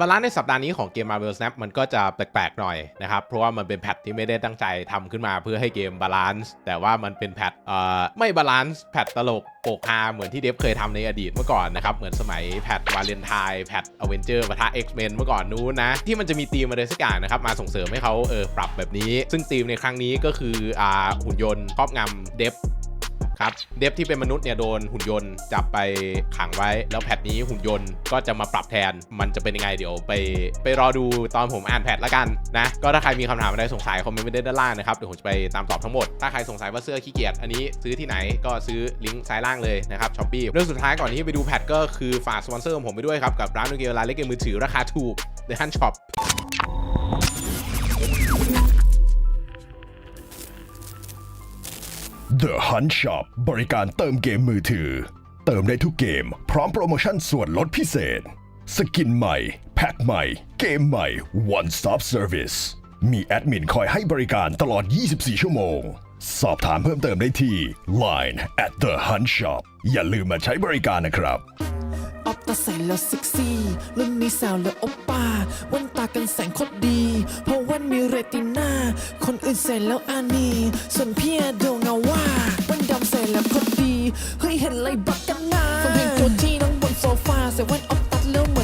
บาลานซ์ในสัปดาห์นี้ของเกม Marvel Snap มันก็จะแปลกๆหน่อยนะครับ เพราะว่ามันเป็นแพทที่ไม่ได้ตั้งใจทำขึ้นมาเพื่อให้เกมบาลานซ์แต่ว่ามันเป็นแพทเอ่อไม่บาลานซ์แพทตลกโปกฮาเหมือนที่เดฟเคยทำในอดีตเมื่อก่อนนะครับ เหมือนสมัยแพทวาเลนไทน์แพทอเวนเจอร์ปะทะ X-Men เมื่อก่อนนู้นนะ ที่มันจะมีธีมอะไรสักอย่างนะครับ มาส่งเสริมให้เขาเออปรับแบบนี้ ซึ่งธีมในครั้งนี้ก็คืออ่าหุ่นยนต์ครอบงำเดฟ ครับ เดฟที่เป็นมนุษย์เนี่ยโดนหุ่นยนต์จับไปขังไว้ แล้วแพทนี้หุ่นยนต์ก็จะมาปรับแทน มันจะเป็นยังไงเดี๋ยวไปไปรอดูตอนผมอ่านแพทละกันนะ ก็ถ้าใครมีคำถามอะไรสงสัยคอมเมนต์ไว้ด้านล่างนะครับ เดี๋ยวผมจะไปตามตอบทั้งหมด ถ้าใครสงสัยว่าเสื้อขี้เกียจอันนี้ซื้อที่ไหนก็ซื้อลิงก์ซ้ายล่างเลยนะครับช้อปปี้เรื่องสุดท้ายก่อนที่ไปดูแพทก็คือฝากสปอนเซอร์ของผมไปด้วยครับกับร้านดูเกมร้านเล่นเกมมือถือราคาถูก The Hunt Shop The Hunt Shop บริการเติมเกมมือถือ เติมได้ทุกเกม พร้อมโปรโมชั่นส่วนลดพิเศษ สกินใหม่ แพ็คใหม่ เกมใหม่ One Stop Service มีแอดมินคอยให้บริการตลอด 24 ชั่วโมง สอบถามเพิ่มเติมได้ที่ Line at the Hunt Shop อย่าลืมมาใช้บริการนะครับ ออฟตาใส่แล้วเซ็กซี่รุ่นนี้สาวแล้วโอปป้าว่น กันแสงโคตรดี เพราะวันมีเรติน่า คนอื่นใส่แล้วอานีส่วนพี่อะโดเงาว่า วันดำใส่แล้วโคตรดี เฮ้ยเห็นไรบักกันนาฟังเพลงตัวที่นั่งบนโซฟาใส่แว่นออกตัดแล้วเหมือน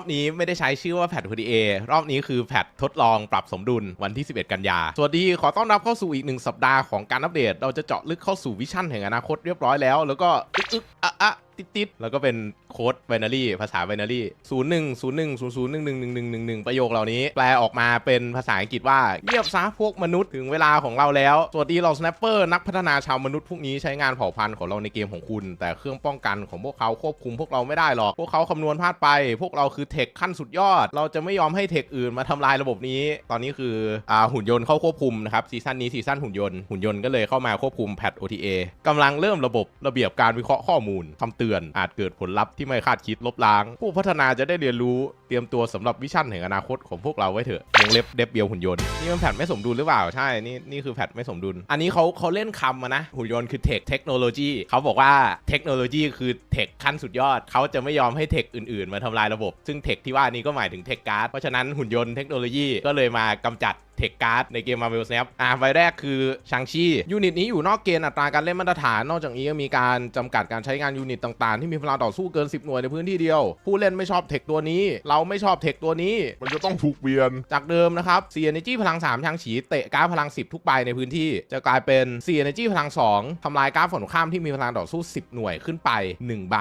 อบนี้ไม่ได้ใช้ชื่อว่าแพท PDA รอบนี้คือแพททดลองปรับสมดุลวันที่ 11 กันยา สวัสดี ขอต้อนรับเข้าสู่อีกหนึ่งสัปดาห์ของการอัปเดต เราจะเจาะลึกเข้าสู่วิชั่นแห่งอนาคตเรียบร้อยแล้ว แล้วก็อึกอึกอะอะ ติดติดแล้วก็เป็นโค้ดไบนารีภาษาไบนารีศูนย์หนึ่งศูนย์หนึ่งศูนย์ศูนย์หนึ่งหนึ่งหนึ่งหนึ่งหนึ่งหนึ่งประโยคเหล่านี้แปลออกมาเป็นภาษาอังกฤษว่าเงียบซะพวกมนุษย์ถึงเวลาของเราแล้วสวัสดีเราสแนปเปอร์นักพัฒนาชาวมนุษย์พวกนี้ใช้งานเผ่าพันธุ์ของเราในเกมของคุณ แต่เครื่องป้องกันของพวกเขาควบคุมพวกเราไม่ได้หรอกพวกเขาคำนวณพลาดไป พวกเราคือเทคขั้นสุดยอด เราจะไม่ยอมให้เทคอื่นมาทำลายระบบนี้ ตอนนี้คืออ่าหุ่นยนต์เข้าควบคุมนะครับซีซั่นนี้ซีซั่นหุ่นยนต์หุ่นยนต์ก็เลยเข้ามาควบคุมแพท OTA กำลังเริ่มระบบระเบียบการวิเคราะห์ข้อมูลคำเตือนอาจเกิดผลลัพธ์ที่ไม่คาดคิดลบล้าง ผู้พัฒนาจะได้เรียนรู้เตรียมตัวสำหรับวิชั่นแห่งอนาคตของพวกเราไว้เถอะวงเล็บเดบเบียวหุ่นยนต์นี่มันแพทไม่สมดุลหรือเปล่าใช่นี่นี่คือแพทไม่สมดุล อันนี้เขาเขาเล่นคำมานะ หุ่นยนต์คือเทคเทคโนโลยีเขาบอกว่าเทคโนโลยีคือเทคขั้นสุดยอดเขาจะไม่ยอมให้เทคอื่นๆ มาทำลายระบบ ซึ่งเทคที่ว่านี้ก็หมายถึงเทคการ์ดเพราะฉะนั้นหุ่นยนต์เทคโนโลยีก็เลยมากำจัด เทคการ์ดในเกม Marvel Snap อ่าใบแรกคือชังชียูนิตนี้อยู่นอกเกณฑ์อัตราการเล่นมาตรฐาน นอกจากนี้ยังมีการจำกัดการใช้งานยูนิตต่างๆ ที่มีพลังต่อสู้เกิน 10 หน่วยในพื้นที่เดียว ผู้เล่นไม่ชอบเทคตัวนี้ เราไม่ชอบเทคตัวนี้ มันจะต้องถูกเปลี่ยน จากเดิมนะครับ4 Energy พลัง 3ชางฉีเตะการ์ดพลัง 10 ทุกใบในพื้นที่ จะกลายเป็น4 Energy พลัง 2ทำลายการ์ดฝั่งข้ามที่มีพลังต่อสู้ 10 หน่วยขึ้นไป 1 ใบ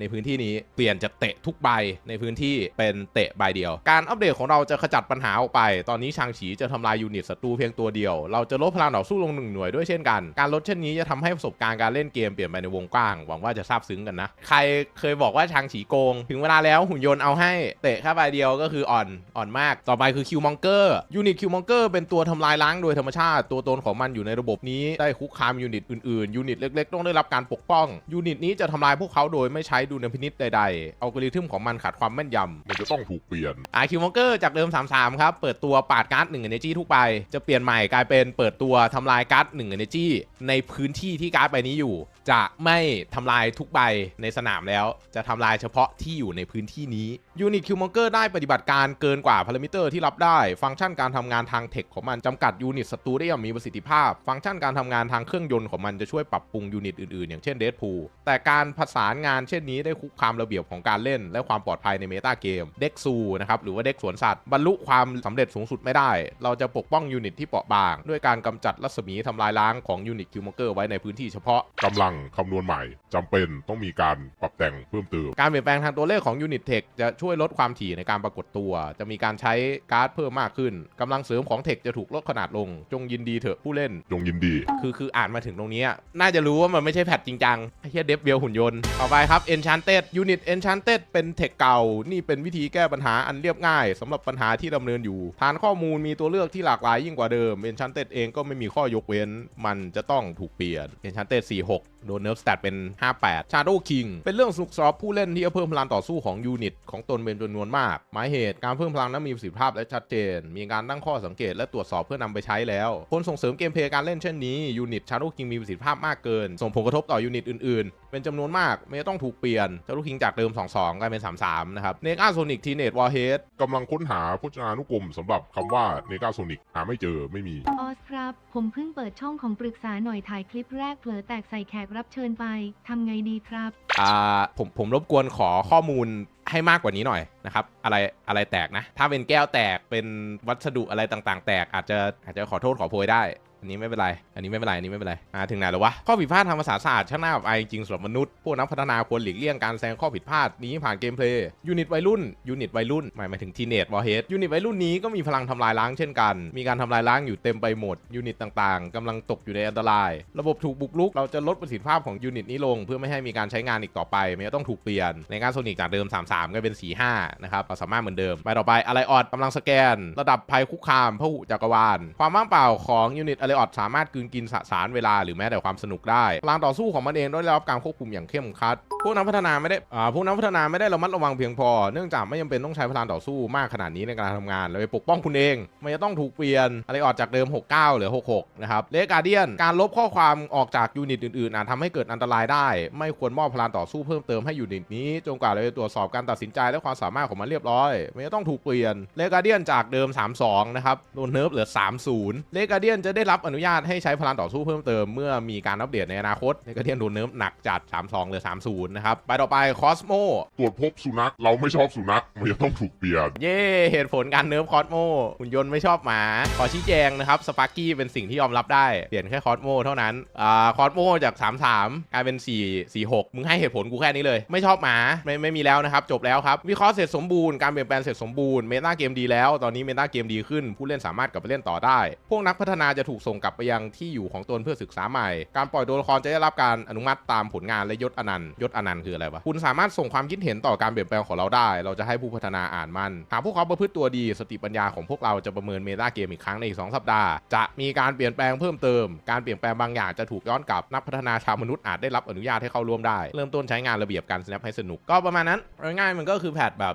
ในพื้นที่นี้เปลี่ยนจากเตะทุกใบในพื้นที่เป็นเตะใบเดียว การอัปเดตของเราจะขจัดปัญหาออกไป ตอนนี้ชางฉีจะทำลายยูนิตศัตรูเพียงตัวเดียว เราจะลดพลังต่อสู้ลงหนึ่งหน่วยด้วยเช่นกัน การลดเช่นนี้จะทำให้ประสบการณ์การเล่นเกมเปลี่ยนไปในวงกว้าง หวังว่าจะซาบซึ้งกันนะ ใครเคยบอกว่าชางฉีโกง ถึงเวลาแล้วหุ่นยนต์เอาให้เตะแค่ใบเดียวก็คืออ่อนอ่อนมาก ต่อไปคือคิวมองเกอร์ยูนิตคิวมองเกอร์เป็นตัวทำลายล้างโดยธรรมชาติ ตัวตนของมันอยู่ในระบบนี้ได้คุกคามยูนิตอื่นๆยูนิตเล็กๆ ต้องได้รับการปกป้องยูนิตนี้จะทำลายพวกเขาโดยไม่ใช้ดุลพินิษใดๆอัลกอริทึมของมันขาดความแม่นยำมันจะต้องถูกเปลี่ยนอาคิวมองเกอร์จากเดิม 33 ครับ เปิดตัวปาดการ์ด1 Energy ทุกใบจะเปลี่ยนใหม่กลายเป็นเปิดตัวทำลายการ์ด1 Energy ในพื้นที่ที่การ์ดใบนี้อยู่ จะไม่ทำลายทุกใบในสนามแล้ว จะทำลายเฉพาะที่อยู่ในพื้นที่นี้ยูนิตคิวมองเกอร์ได้ปฏิบัติการเกินกว่าพารามิเตอร์ที่รับได้ ฟังก์ชันการทำงานทางเทคของมันจำกัดยูนิตศัตรูได้อย่างมีประสิทธิภาพ ฟังก์ชันการทำงานทางเครื่องยนต์ของมันจะช่วยปรับปรุงยูนิตอื่นๆ อย่างเช่นเดดพูแต่การผสานงานเช่นนี้ได้คุกคามระเบียบของการเล่น และความปลอดภัยในเมตาเกม เด็กซูนะครับหรือว่าเด็กสวนสัตว์ บรรลุความสำเร็จสูงสุดไม่ได้ เราจะปกป้องยูนิตที่เปราะบาง ด้วยการกำจัดรัศมีทำลายล้างของยูนิตคิวมองเกอร์ไว้ในพื้นที่เฉพาะกำลังคำนวณใหม่จำเป็นต้องมีการปรับแต่งเพิ่มเติมการเปลี่ยนแปลงทางตัวเลขของยูนิตเทคจะช่วยลดความถี่ในการปรากฏตัว จะมีการใช้การ์ดเพิ่มมากขึ้นกำลังเสริมของเทคจะถูกลดขนาดลง จงยินดีเถอะผู้เล่น จงยินดี คือคืออ่านมาถึงตรงนี้อะน่าจะรู้ว่ามันไม่ใช่แพทจริงจังไอ้เฮียเดฟเวลหุ่นยนต์ ต่อไปครับ Enchanted Unit Enchanted เป็นเทคเก่า นี่เป็นวิธีแก้ปัญหาอันเรียบง่ายสำหรับปัญหาที่ดำเนินอยู่ ฐานข้อมูลมีตัวเลือกที่หลากหลายยิ่งกว่าเดิม Enchanted เองก็ไม่มีข้อยกเว้น มันจะต้องถูกเปลี่ยน Enchanted 46 โดนเนิร์ฟสแตทเป็น 58 Shadow King เป็นเรื่องสนุกสำหรับผู้เล่นที่จะเพิ่มพลังต่อสู้ของยูนิตของตนเป็นจำนวนมาก หมายเหตุการเพิ่มพลังนั้นมีประสิทธิภาพและชัดเจน มีการตั้งข้อสังเกตและตรวจสอบเพื่อนำไปใช้แล้ว คนส่งเสริมเกมเพลย์การเล่นเช่นนี้ยูนิต Shadow King มีประสิทธิภาพมากเกิน ส่งผลกระทบต่อยูนิตอื่นๆ เป็นจำนวนมากไม่ต้องถูกเปลี่ยน Shadow King จากเดิม 22 กลายเป็น 33 นะครับ n e g a Sonic Teenage Warhead กำลังค้นหาพจนานุกรมสำหรับคำว่าเนกาโซนิกหาไม่เจอไม่มีออสครับ ผมเพิ่งเปิดช่องของปรึกษาหน่อยถ่ายคลิปแรกเผลอแตกใส่แขกรับเชิญไปทำไงดีครับ อ่าผมผมรบกวนขอข้อมูล ให้มากกว่านี้หน่อยนะครับ อะไรอะไรแตกนะ ถ้าเป็นแก้วแตกเป็นวัสดุอะไรต่างๆ แตกอาจจะอาจจะขอโทษขอโพยได้ อันนี้ไม่เป็นไร อันนี้ไม่เป็นไร อันนี้ไม่เป็นไร อ่า ถึงไหนแล้ววะ ข้อผิดพลาดทางภาษาศาสตร์ช่างน่าแบบอายจริงสำหรับมนุษย์ พวกนักพัฒนาควรหลีกเลี่ยงการแซงข้อผิดพลาดนี้ผ่านเกมเพลย์ ยูนิตวัยรุ่น ยูนิตวัยรุ่น หมายถึงทีเนตวอร์เฮดยูนิตวัยรุ่นนี้ก็มีพลังทำลายล้างเช่นกัน มีการทำลายล้างอยู่เต็มไปหมด ยูนิตต่างๆกำลังตกอยู่ในอันตราย ระบบถูกบุกรุก เราจะลดประสิทธิภาพของยูนิตนี้ลง เพื่อไม่ให้มีการใช้งานอีกต่อไปไม่ต้องถูกเปลี่ยน ในการโซนิกจากเดิม 33 ก็เป็น 45 นะครับเราสามารถเหมือนเดิมไปต่อไปอะไรออดกำลังสแกน ระดับภัยคุกคามพหุจักรวาลความว่างเปล่าของยูนิตอะไรออดสามารถกืนกินสสารเวลาหรือแม้แต่ความสนุกได้พลังต่อสู้ของมันเองได้รับการควบคุมอย่างเข้มขัดพวกนักพัฒนาไม่ได้อ่าพวกนักพัฒนาไม่ได้ระมัดระวังเพียงพอ เนื่องจากไม่จำเป็นต้องใช้พลังต่อสู้มากขนาดนี้ในการทำงานเลยปกป้องคุณเอง ไมันจะต้องถูกเปลี่ยนอะไรออกจากเดิม 69เหลือ 66 นะครับเลกาเดียน การลบข้อความออกจากยูนิตอื่นๆอาจทำให้เกิดอันตรายได้ ไม่ควรมอบพลังต่อสู้เพิ่มเติมให้ยูนิตนี้ จนกว่าเราจะตรวจสอบการตัดสินใจและความสามารถของมันเรียบร้อย ไมันจะต้องถูกเปลี่ยนเลกาเดียนจากเดิม 32 นะครับ โดนเนิร์ฟเหลือ 30เลกาเดียนจะได้รับอนุญาตให้ใช้พลังต่อสู้เพิ่มเติมเมื่อมีการอัปเดตในอนาคตเลกาเดียนโดนเนิร์ฟหนักจัด 32เหลือ30 นะครับ ไปต่อไปคอสโมตรวจพบสุนัขเราไม่ชอบสุนัขมันจะต้องถูกเปลี่ยน เย่เหตุผลการเนิร์ฟคอสโมหุ่นยนต์ไม่ชอบหมา ขอชี้แจงนะครับสปาร์กี้เป็นสิ่งที่ยอมรับได้เปลี่ยนแค่คอสโมเท่านั้นอ่าคอสโมจาก 33กลายเป็น 4 4 6 มึงให้เหตุผลกูแค่นี้เลย ไม่ชอบหมาไม่ไม่มีแล้วนะครับจบแล้วครับวิเคราะห์เสร็จสมบูรณ์การเปลี่ยนแปลงเสร็จสมบูรณ์เมตาเกมดีแล้วตอนนี้เมตาเกมดีขึ้นผู้เล่นสามารถกลับไปเล่นต่อได้ พวกนักพัฒนาจะถูกส่งกลับไปยังที่อยู่ของตนเพื่อศึกษาใหม่ การปล่อยตัวละครจะได้รับการอนุมัติตามผลงานและยศอนันต์ยศอนันต์คืออะไรวะคุณสามารถส่งความคิดเห็นต่อการเปลี่ยนแปลงของเราได้ เราจะให้ผู้พัฒนาอ่านมัน หากพวกเขาประพฤติตัวดีสติปัญญาของพวกเราจะประเมินเมตาเกมอีกครั้งในอีก2สัปดาห์จะมีการเปลี่ยนแปลงเพิ่มเติม การเปลี่ยนแปลงบางอย่างจะถูกย้อนกลับนักพัฒนาชาวมนุษย์อาจได้รับอนุญาตให้เข้าร่วมได้ เริ่มต้นใช้งานระเบียบการ snap ให้สนุกก็ประมาณนั้นง่ายๆมันก็คือแพทแบบ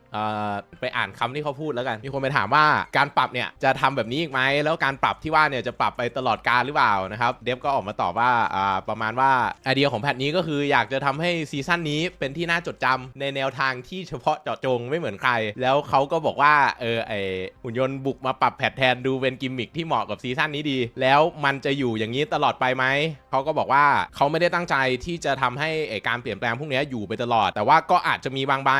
ไปอ่านคำที่เขาพูดแล้วกันมีคนไปถามว่าการปรับเนี่ยจะทำแบบนี้อีกไหมแล้วการปรับที่ว่าเนี่ยจะปรับไปตลอดกาลหรือเปล่านะครับ เดฟก็ออกมาตอบว่าประมาณว่าไอเดียของแพทนี้ก็คืออยากจะทำให้ซีซั่นนี้เป็นที่น่าจดจำในแนวทางที่เฉพาะเจาะจงไม่เหมือนใคร แล้วเขาก็บอกว่าเออไอหุ่นยนต์บุกมาปรับแพทแทนดูเป็นกิมมิคที่เหมาะกับซีซั่นนี้ดี แล้วมันจะอยู่อย่างนี้ตลอดไปไหมเขาก็บอกว่าเขาไม่ได้ตั้งใจที่จะทำให้การเปลี่ยนแปลงพวกนี้อยู่ไปตลอด แต่ว่าก็อาจจะมีบางใบ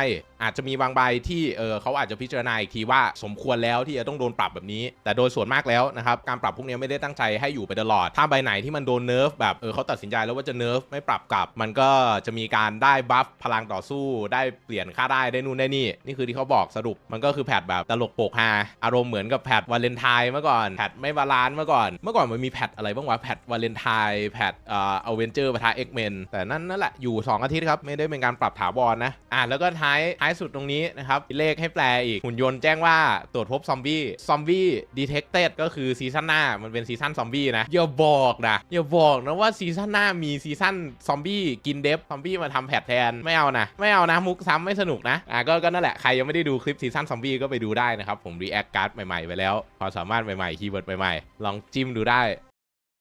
อาจจะมีบางใบที่เออเขาอาจจะพิจารณาอีกทีว่าสมควรแล้วที่จะต้องโดนปรับแบบนี้ แต่โดยส่วนมากแล้วนะครับการปรับพวกนี้ไม่ได้ตั้งใจให้อยู่ไปตลอด ถ้าใบไหนที่มันโดนเนิร์ฟแบบเออเขาตัดสินใจแล้วว่าจะเนิร์ฟไม่ปรับกลับ มันก็จะมีการได้บัฟพลังต่อสู้ ได้เปลี่ยนค่าได้ได้นู่นได้นี่นี่คือที่เขาบอกสรุปมันก็คือแพทแบบตลกโปกฮาอารมณ์เหมือนกับแพทวาเลนไทน์เมื่อก่อนแพทไม่บาลานซ์เมื่อก่อน เมื่อก่อนมันมีแพทอะไรบ้างวะแพทวาเลนไทน์แพทเอ่ออเวนเจอร์ปะทะเอ็กเมนแต่นั่นนั่นแหละอยู่ 2 อาทิตย์ครับไม่ได้เป็นการปรับถาวรนะอ่าแล้วก็ท้ายท้ายสุดตรงนี้นะครับเลขให้แปลอีกหุ่นยนต์แจ้งว่าตรวจพบซอมบี้ซอมบี้ดีเทคเต็ดก็คือซีซั่นหน้ามันเป็นซีซั่นซอมบี้นะอย่าบอกนะอย่าบอกนะว่าซีซั่นหน้ามีซีซั่นซอมบี้กินเดฟซอมบี้มาทำแพทแทนไม่เอานะไม่เอานะมุกซ้ำไม่สนุกนะอะก็ก็นั่นแหละใครยังไม่ได้ดูคลิปซีซั่นซอมบี้ก็ไปดูได้นะครับผมรีแอคการ์ดใหม่ๆไปแล้วความสามารถใหม่ๆคีย์เวิร์ดใหม่ๆลองจิ้มดูได้